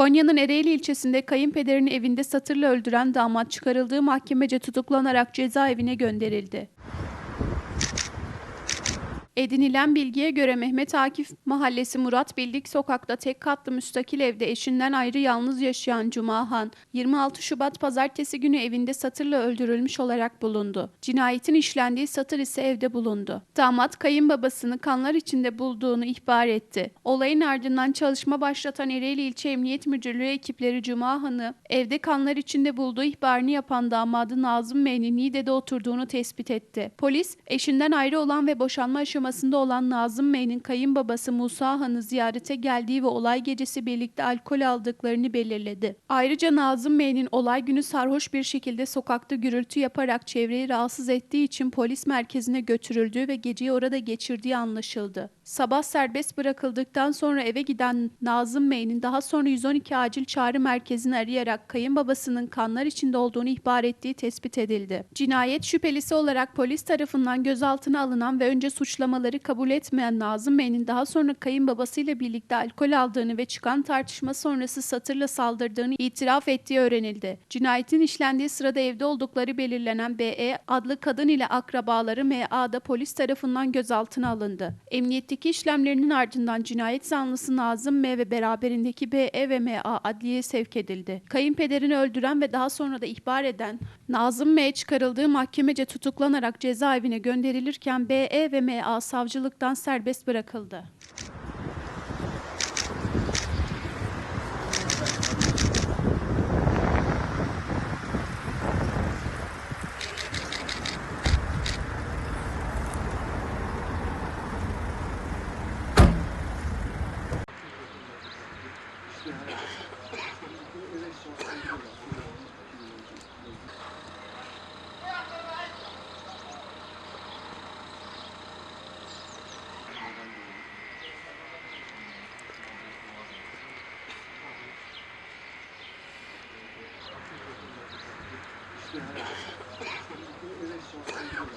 Konya'nın Ereğli ilçesinde kayınpederini evinde satırla öldüren damat çıkarıldığı mahkemece tutuklanarak cezaevine gönderildi. Edinilen bilgiye göre Mehmet Akif Mahallesi Murat Bildik sokakta tek katlı müstakil evde eşinden ayrı yalnız yaşayan Cuma Han, 26 Şubat pazartesi günü evinde satırla öldürülmüş olarak bulundu. Cinayetin işlendiği satır ise evde bulundu. Damat kayınbabasını kanlar içinde bulduğunu ihbar etti. Olayın ardından çalışma başlatan Ereğli İlçe Emniyet Müdürlüğü ekipleri Cuma Han'ı evde kanlar içinde bulduğu ihbarını yapan damadı Nazım Bey'in Niğde'de oturduğunu tespit etti. Polis, eşinden ayrı olan ve boşanma aşamasında olan Nazım Bey'in kayınbabası Musa Han'ı ziyarete geldiği ve olay gecesi birlikte alkol aldıklarını belirledi. Ayrıca Nazım Bey'in olay günü sarhoş bir şekilde sokakta gürültü yaparak çevreyi rahatsız ettiği için polis merkezine götürüldüğü ve geceyi orada geçirdiği anlaşıldı. Sabah serbest bırakıldıktan sonra eve giden Nazım Bey'in daha sonra 112 acil çağrı merkezini arayarak kayınbabasının kanlar içinde olduğunu ihbar ettiği tespit edildi. Cinayet şüphelisi olarak polis tarafından gözaltına alınan ve önce suçlamaları kabul etmeyen Nazım Bey'in daha sonra kayınbabasıyla birlikte alkol aldığını ve çıkan tartışma sonrası satırla saldırdığını itiraf ettiği öğrenildi. Cinayetin işlendiği sırada evde oldukları belirlenen BE adlı kadın ile akrabaları MA'da polis tarafından gözaltına alındı. Emniyetteki işlemlerinin ardından cinayet zanlısı Nazım M ve beraberindeki BE ve MA adliyeye sevk edildi. Kayınpederini öldüren ve daha sonra da ihbar eden Nazım M çıkarıldığı mahkemece tutuklanarak cezaevine gönderilirken BE ve MA savcılıktan serbest bırakıldı. Birbirimize kırdığına göre.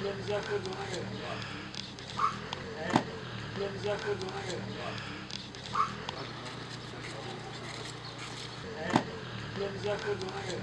Birbirimize kırdığına göre. Birbirimize kırdığına göre. Ne güzel kırdığına göre.